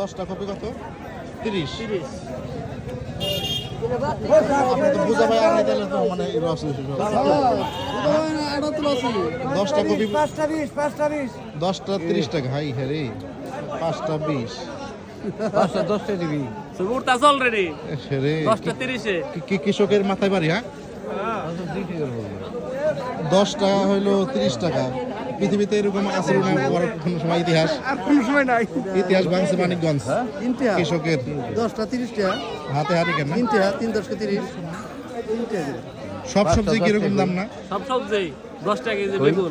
দশটা কপি কত? তিরিশ। মানে লস দশটা কপি দশটা তিরিশ টাকা হাই হ্যাঁ রে। পাঁচটা বিশ। পাঁচটা দশটা দিবি। অলরেডি রে। দশটা তিরিশে। কি কৃষকের মাথায় বাড়ি হ্যাঁ? দশ টাকা হইল তিরিশ টাকা। পৃথিবীতে এরকম আচরণ করার কোনো সময় ইতিহাস। আর কোন সময় নাই? ইতিহাস ভাঙছে মানিকগঞ্জ। তিনটে কৃষকের। দশটা তিরিশটা হাতে হাতে কেন? তিনটে তিন দশটা তিরিশ। তিনটে সব সবজি কীরকম দাম না? সব সবজি দশ টাকা কেজি বেগুন।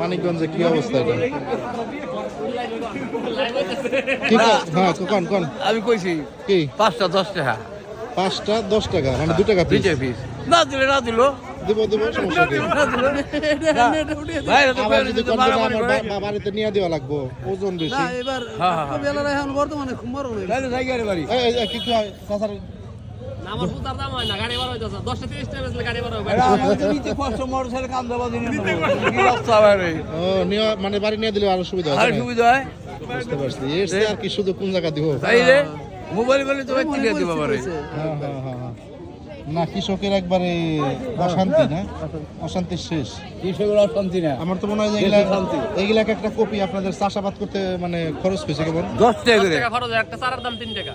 মানিকগঞ্জে কি অবস্থা এটা? কি হ্যাঁ কোন কোন। আমি কইছি কি? পাঁচটা দশ টাকা পাঁচটা দশ টাকা মানে দু টাকা পিস না দিলে না দিল। দিব সমস্যা কি? বাড়িতে নিয়ে দেওয়া লাগবো ওজন বেশি। এবার এখন বর্তমানে বাড়ি। কি হয় আমার পুতার দাম হয় না গাড়ি বার হইতেছে। দশটা তিরিশ টাকা বেচলে গাড়ি বার হবে। নিতে কষ্ট কাম দেওয়া দিন ও নিয়ে মানে বাড়ি নিয়ে দিলে আরও সুবিধা হয় সুবিধা হয়। বুঝতে পারছি। এর আর কি শুধু কোন জায়গা দিব? মোবাইল বলে তো এমনই টিকে পারে। হ্যাঁ, হ্যাঁ, হ্যাঁ। না কৃষকের একবারে অশান্তি না? অশান্তির শেষ। কৃষকের অশান্তি না। আমার তো মনে হয় এগুলা শান্তি। এইগুলাকে একটা কপি আপনাদের চাষাবাদ করতে মানে খরচ হয়েছে কেমন? দশ টাকা করে। খরচ একটা চারার দাম তিন টাকা।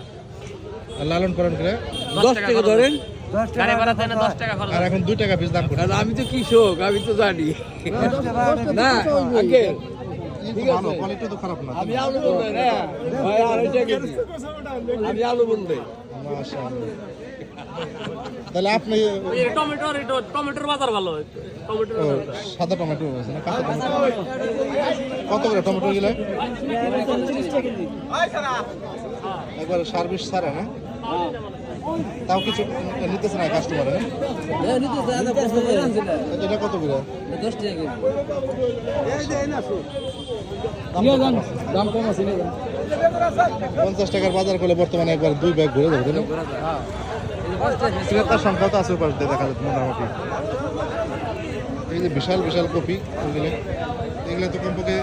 লালন পালন করে? দশ টাকা ধরেন। আর এখন দুই টাকা পিস দাম করে আর আমি তো কৃষক আমি তো জানি। না আগে ভালো কোয়ালিটি তো খারাপ না আমি আলু বলতে না ভাই আড়াইটা কেজি আমি আলু বলতে। তাহলে আপনি টমেটোর টমেটোর বাজার ভালো টমেটোর সাদা টমেটো আছে না কাঁচা টমেটো? কত করে টমেটো গিলা? একবার সার্ভিস ছাড়া না? তাও কিছু নিতেছে না কাস্টমার এটা কত করে? দাম কম আছে পঞ্চাশ টাকার বাজার করলে বর্তমানে একবার দুই ব্যাগ ঘুরে যাবে ক্রেতার সংখ্যা তো আছে দিয়ে দেখা যাচ্ছে মোটামুটি। এই যে বিশাল বিশাল কপি এগুলো। এগুলো তো কমপক্ষে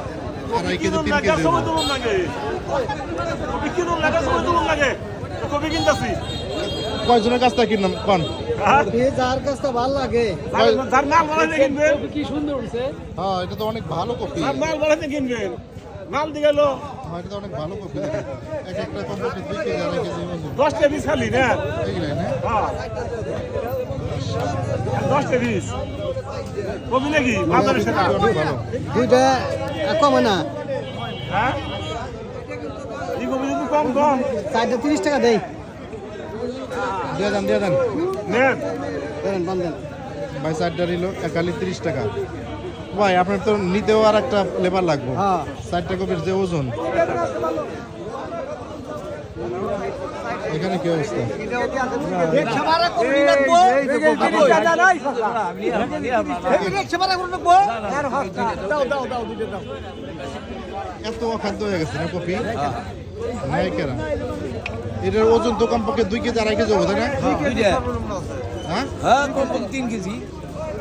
আড়াই কেজি তিন কেজি হবে। কয়জনের কাছ থেকে কিনলাম? কন? এ যার কাছে ভালো লাগে। কি সুন্দর উঠছে হ্যাঁ এটা তো অনেক ভালো কপি। মাল দিয়ে গেল। হ্যাঁ এটা তো অনেক ভালো কপি। এক একটা কমপক্ষে দুই কেজি আড়াই কেজি দশটা বিশ খালি না? হ্যাঁ। দশটা বিশ। কবি নাকি? বাজারে সেটা? দুইটা কমে না। হ্যাঁ? কবি কম কম চারটা তিরিশ টাকা দেই দিয়ে দেন দিয়ে দেন নেন দেন ভাই চারটা নিল একালি তিরিশ টাকা ভাই আপনার তো নিতেও আর একটা লেবার লাগবে হ্যাঁ চারটা কপির যে ওজন এখানে কি অবস্থা এত অখাদ্য হয়ে গেছে না কপি নাই এটার ওজন তো কমপক্ষে দুই কেজি আড়াই কেজি হবে তাই না? হ্যাঁ হ্যাঁ? কম তিন কেজি।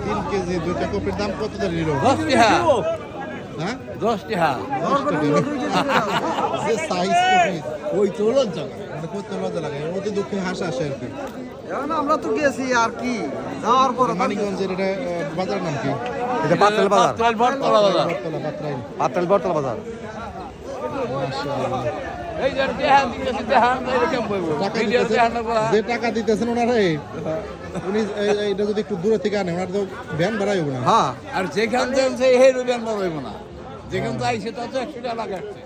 তিন কেজি দুইটা কপির দাম কত দিয়ে নিল? হ্যাঁ? দশ টাকা যে সাইজ কপি। ওই তো লজ্জা মানে করতে লজ্জা লাগে অতি দুঃখে হাসা আসে আর কি। আমরা তো গেছি আর কি? যাওয়ার পর মানিকগঞ্জের এটা আহ, বাজারের নাম কি? এটা পাতল বাজার। বটতলা বাজার। পাতল বাজার। মাশাআল্লাহ। যে এটা টাকা দিতেছেন- ওনারা উনি যদি একটু দূরে থেকে আনে ওনার তো ভ্যান হবে না। হ্যাঁ আর যেখান থেকে সেই হেরু ব্যান বড় হইব না। যেখান থেকে আইসে তা তো একশো টাকা লাগে আসছে